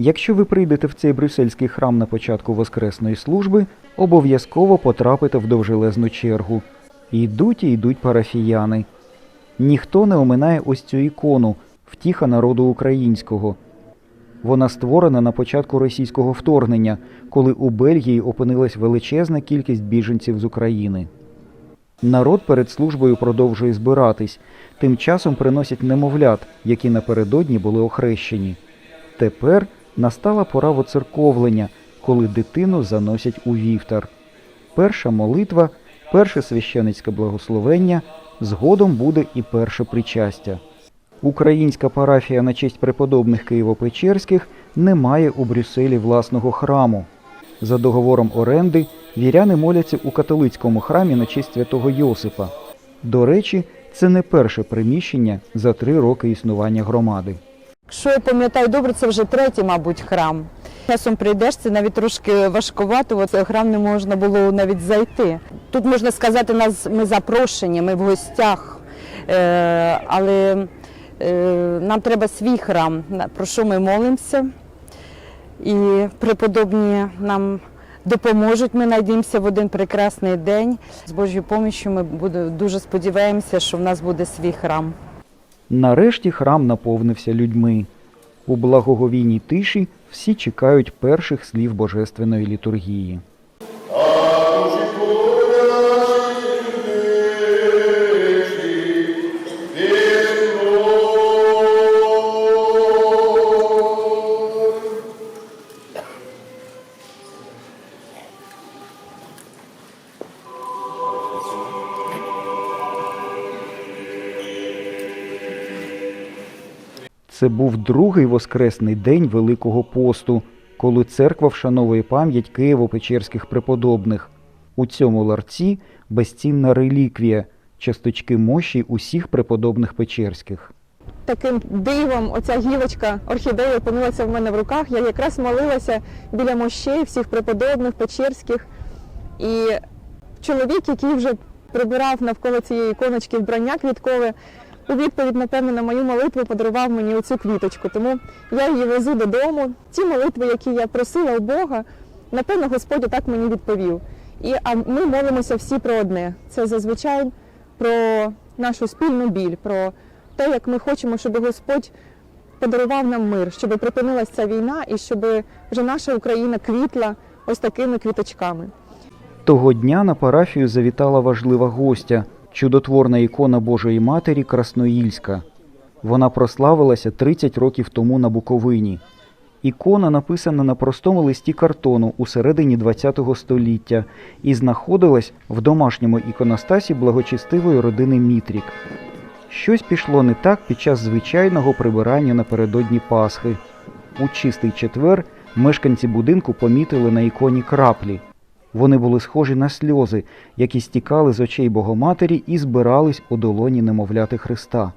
Якщо ви прийдете в цей брюссельський храм на початку воскресної служби, обов'язково потрапите в довжелезну чергу. Йдуть і йдуть парафіяни. Ніхто не оминає ось цю ікону втіха народу українського. Вона створена на початку російського вторгнення, коли у Бельгії опинилась величезна кількість біженців з України. Народ перед службою продовжує збиратись, тим часом приносять немовлят, які напередодні були охрещені. Тепер настала пора воцерковлення, коли дитину заносять у вівтар. Перша молитва, перше священицьке благословення, згодом буде і перше причастя. Українська парафія на честь преподобних Києво-Печерських не має у Брюсселі власного храму. За договором оренди віряни моляться у католицькому храмі на честь святого Йосипа. До речі, це не перше приміщення за три роки існування громади. Що я пам'ятаю добре, це вже третій, мабуть, храм. Часом прийдеш, це навіть трошки важкувато, от в храм не можна було навіть зайти. Тут можна сказати, нас ми запрошені, ми в гостях, е, але е, нам треба свій храм, про що ми молимося. І преподобні нам допоможуть. Ми надіємося в один прекрасний день. З Божою помощю ми дуже сподіваємося, що в нас буде свій храм. Нарешті храм наповнився людьми. У благоговійній тиші всі чекають перших слів божественної літургії. Це був другий воскресний день Великого посту, коли церква вшановує пам'ять Києво-Печерських преподобних. У цьому ларці безцінна реліквія, часточки мощі усіх преподобних Печерських. таким дивом оця гілочка орхідеї опинилася в мене в руках. Я якраз молилася біля мощей всіх преподобних, печерських. І чоловік, який вже прибирав навколо цієї іконочки вбрання квіткове, у відповідь, напевно, на мою молитву подарував мені оцю квіточку. Тому я її везу додому. Ті молитви, які я просила у Бога, напевно, Господь так мені відповів. І а ми молимося всі про одне. Це зазвичай про нашу спільну біль, про те, як ми хочемо, щоб Господь подарував нам мир, щоб припинилася ця війна і щоб вже наша Україна квітла ось такими квіточками. Того дня на парафію завітала важлива гостя чудотворна ікона Божої Матері Красноїльська. Вона прославилася 30 років тому на Буковині. Ікона написана на простому листі картону у середині ХХ століття і знаходилась в домашньому іконостасі благочестивої родини Мітрік. Щось пішло не так під час звичайного прибирання напередодні Пасхи. У чистий четвер мешканці будинку помітили на іконі краплі. Вони були схожі на сльози, які стікали з очей Богоматері і збирались у долоні немовляти Христа.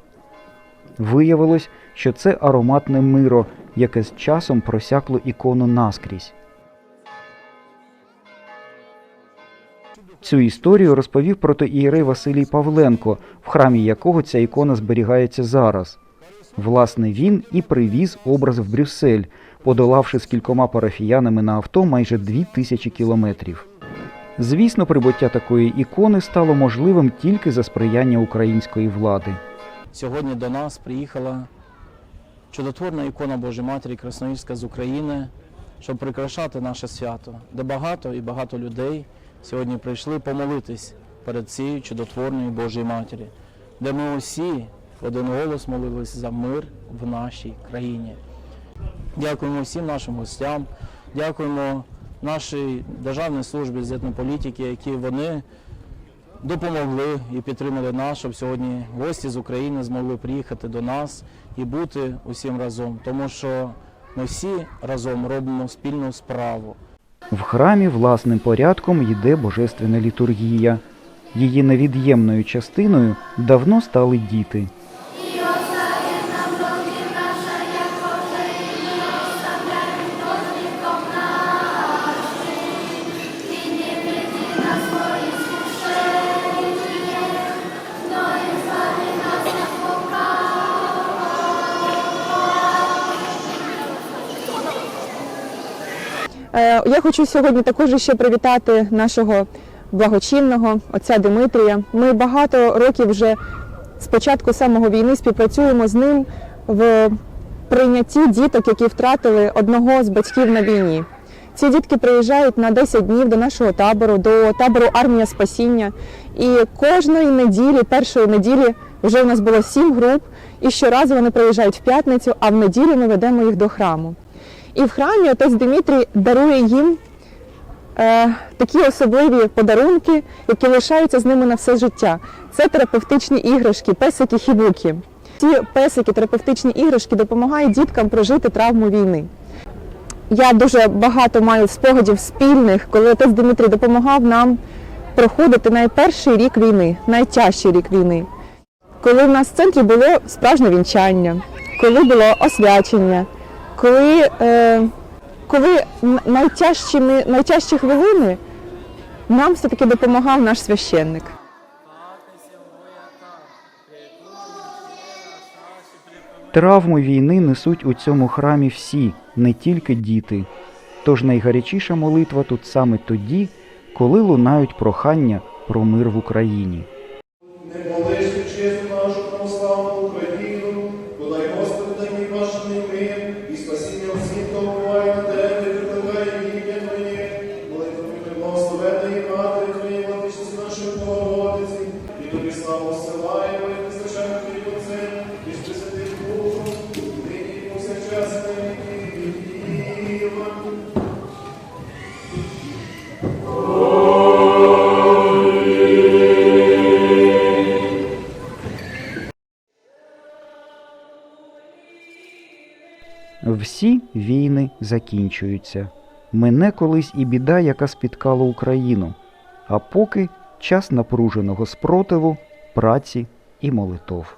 Виявилось, що це ароматне миро, яке з часом просякло ікону наскрізь. Цю історію розповів протоієрей Василій Павленко, в храмі якого ця ікона зберігається зараз. Власне, він і привіз образ в Брюссель, подолавши з кількома парафіянами на авто майже дві тисячі кілометрів. Звісно, прибуття такої ікони стало можливим тільки за сприяння української влади. Сьогодні до нас приїхала чудотворна ікона Божої Матері Красноїльська з України, щоб прикрашати наше свято, де багато і багато людей сьогодні прийшли помолитись перед цією чудотворною Божою Матері, де ми усі в один голос молились за мир в нашій країні. Дякуємо всім нашим гостям, дякуємо нашій державній службі з етнополітики, які вони допомогли і підтримали нас, щоб сьогодні гості з України змогли приїхати до нас і бути усім разом, тому що ми всі разом робимо спільну справу. В храмі власним порядком йде божественна літургія. Її невід'ємною частиною давно стали діти. Я хочу сьогодні також ще привітати нашого благочинного отця Димитрія. Ми багато років вже з початку самого війни співпрацюємо з ним в прийнятті діток, які втратили одного з батьків на війні. Ці дітки приїжджають на 10 днів до нашого табору, до табору Армія Спасіння. І кожної неділі, першої неділі, вже у нас було сім груп, і щоразу вони приїжджають в п'ятницю, а в неділю ми ведемо їх до храму. І в храмі отець Дмитрій дарує їм е, такі особливі подарунки, які лишаються з ними на все життя. Це терапевтичні іграшки, песики хібуки. Ці песики, терапевтичні іграшки допомагають діткам прожити травму війни. Я дуже багато маю спогадів спільних, коли отець Дмитрій допомагав нам проходити найперший рік війни, найтяжчий рік війни. Коли в нас в центрі було справжнє вінчання, коли було освячення, коли, е, коли н- найтяжчими, найтяжчі хвилини нам все-таки допомагав наш священник. Травму війни несуть у цьому храмі всі, не тільки діти. Тож найгарячіша молитва тут саме тоді, коли лунають прохання про мир в Україні. Всі війни закінчуються. Мине колись і біда, яка спіткала Україну. А поки час напруженого спротиву, праці і молитов.